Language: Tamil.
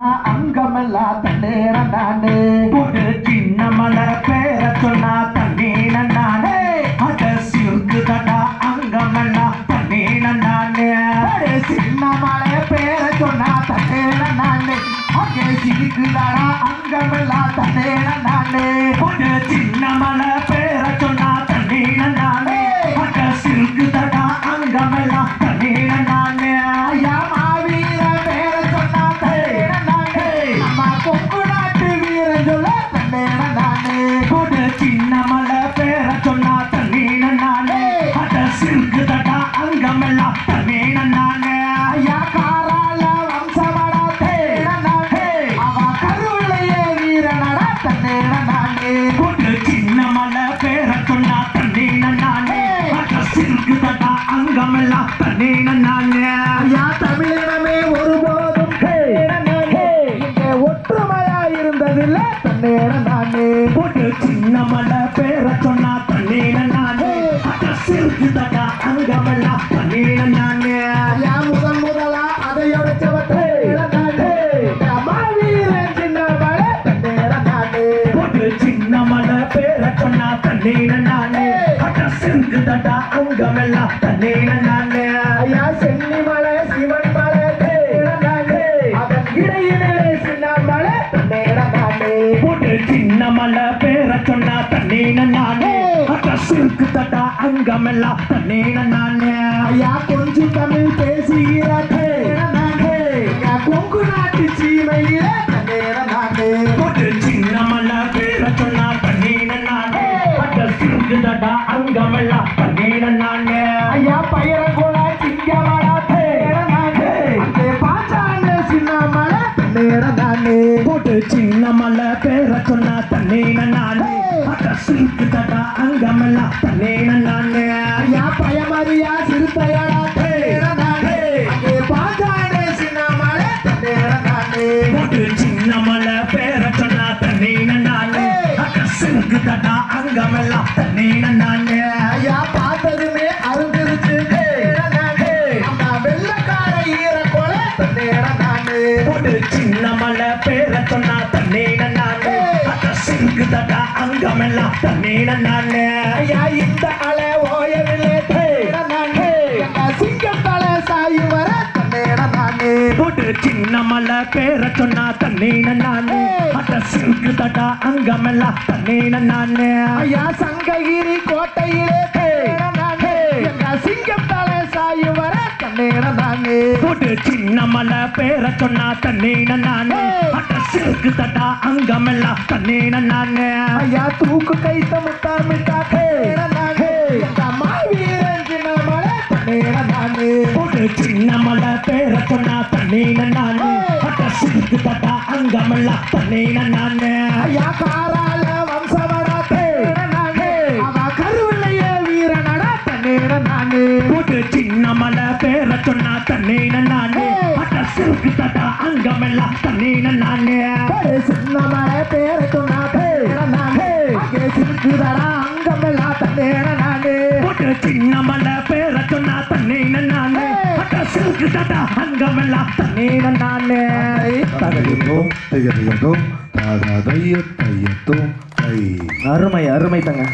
அங்கமெல்லாம் தண்ணீர நானே ஒரு சின்ன மலர் பேர சொன்னா தண்ணீன நானே அட சிறுக்கு தடா அங்கமெல்லாம் தண்ணீன நானே அடே சின்ன மலைய பேர சொன்னா தண்ணீர நானே அங்கே சிரிக்குதாடா அங்கமெல்லாம் தண்ணீர நானே கொங்கு நாட்டு வீரன் சொல்ல தண்ணீர நானே ஒரு சின்ன மலை பேர சொன்னா தண்ணீன நானே. அட சிறுக்கு தடா அங்கமெல்லாம் தண்ணீன நானே ஐயா காரால வம்சமடா தேட நானே அவ கருவிலையே வீரனடா தண்ணீர நானே. ஒரு சின்ன மலை பேர சொன்னா தண்ணீன நானே. அட சிறுக்கு தடா அங்கமெல்லாம் தண்ணீன நானே ஐயா தமிழினமே பேர சொன்னா தண்ணீன நானே. அட சிறுக்கு தடா அங்கமெல்லாம் தண்ணீன நானே. ஐயா முதன் முதலா அதை உடைச்சவ தேட நானே. மாவீரன் சின்ன மலை பேர சொன்னா தண்ணீன நானே. அட சிறுக்கு தடா அங்கமெல்லாம் தண்ணீன நானே. ஐயா சென்னி மலை சிவன் மலை அதன் இடையிலே சின்ன மலை தண்ணீர நானே. சின்ன மலை பேர சொன்னா தண்ணீன அட சிறுக்கு தடா அங்கமெல்லாம் தண்ணீன நானே. ஐயா கொஞ்சம் தமிழ் பேசுகிற தேட நானே. ஐயா கொங்கு நாட்டு சீமையில தண்ணீர நானே. ஒரு சின்ன மலை பேர சொன்னா தண்ணீன நானே. அட சிறுக்கு தடா அங்கமெல்லாம் தண்ணீன நானே. ஐயா பயிர கூட சிங்கமடா தேட நானே. அங்கே பாச்சான சின்ன மலை தண்ணீர நானே. ஒரு சின்ன மலை பேர சொன்னா தண்ணீன நானே. சிரித்து சிறுக்கு அங்கமெல்லாம் தன்னேன நானே யா பயமறியா சிறுத்தையடா தேட நானே அங்கே பாச்சான சின்ன மலை நானே ஒரு சின்ன பேர சொன்னா தண்ணீன நானே. அட சிறுக்கு தடா அங்கமெல்லாம் தண்ணீன நானே ஐயா பார்த்ததுமே அருந்திருச்சு ஒரு பேர சொன்னா நானே சிறுக்கு அங்கமெல்லாம் தண்ணீன நானே ஐயா இந்த அலை ஓயவில்லை தேட நானே எங்க சிங்கம் தலை சாயு வர தண்ணீர நானே ஒரு சின்ன மலை பேர சொன்னா தண்ணீன நானே அட சிறுக்கு தடா அங்கமெல்லாம் தண்ணீன நானே ஐயா சங்ககிரி கோட்டையிலே தேட நானே எங்க சிங்கம் தலை சாயு வர தண்ணீர நானே ஒரு சின்ன மலை பேர சொன்னா தண்ணீன நானே அட சிறுக்கு தடா அங்கமெல்லாம் தண்ணீன நானே ஐயா தூக்கு கைத்த முத்தாமிட்டா தேட நானே சின்ன மலை தண்ணீர நானே ஒரு சின்ன மலை பேர சொன்னா தண்ணீன நானே அட சிறுக்கு தடா அங்கமெல்லாம் தண்ணீன நானே ஐயா காரால நானே அவ கருவிலையே வீரனடா தண்ணீர நானே ஒரு சின்ன மலை பேர சொன்னா தண்ணீன நானே அட சிறுக்கு தடா அங்கமெல்லாம் நானே சின்ன மலை பேர நானே சிரிக்குதடா அங்கமெல்லாம் தண்ணீர நானே சின்ன மலை பேர சொன்னா தண்ணீன நானே அட அங்கமெல்லாம் தண்ணீன நானே தை அருமை அருமை தங்க